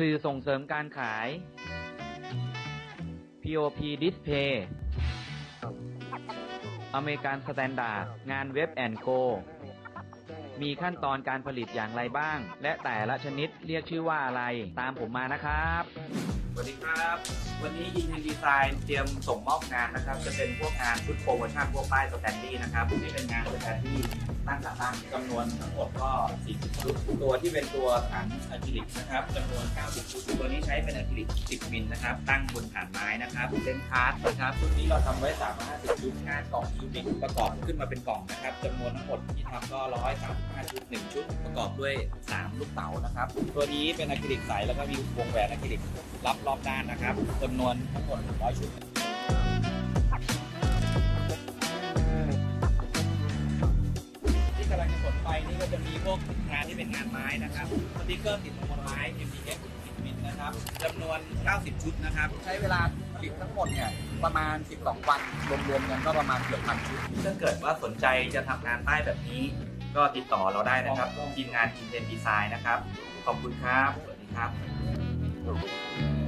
สื่อส่งเสริมการขาย POP Display อเมริกันสแตนดาร์ดงานเว็บแอนโก มีขั้นตอนการผลิตอย่างไรบ้าง และแต่ละชนิดเรียกชื่อว่าอะไร ตามผมมานะครับ สวัสดีครับ วันนี้ยินดีไซน์เตรียมส่งมอบงานนะครับ จะเป็นพวกงานชุดโปรโมชั่นพวกป้ายสแตนดี้นะครับนี่เป็นงานสแตนดี้ตั้งขาตั้งจำนวนทั้งหมดก็ 40 ชุด ตัวที่เป็นตัวถังอะคริลิกนะครับจำนวน 90 ชุด ตัวนี้ใช้เป็นอะคริลิก 10 มิลนะครับ ตั้งบนฐานไม้ นะครับเป็นคาร์ดนะครับชุดนี้เราทำไว้ 350 ชุดงานกล่องยูนิคประกอบขึ้นมาเป็นกล่องนะครับจำนวนทั้งหมดที่ทำก็ 135 ชุด 1 ชุด ประกอบด้วย 3 ลูกเต๋านะครับ ตัวนี้เป็นอะคริลิกใสแล้วก็มีวงแหวนอะคริลิกรับรอบด้านนะครับจำนวนทั้งหมด 100 ชุดที่กำลังจะกดไปนี่ก็จะมีพวกงานที่เป็นงานไม้นะครับสติกเกอร์ติด นะครับจำนวน 90 ชุดนะครับ ใช้เวลาผลิตทั้งหมดเนี่ยประมาณ 12 วัน รวมๆกันก็ประมาณเกือบพันชุด ถ้าเกิดว่าสนใจจะทำงานป้ายแบบนี้ ก็ติดต่อเราได้นะครับทีมงานทีมเดนดีไซน์นะครับ ขอบคุณครับ สวัสดีครับ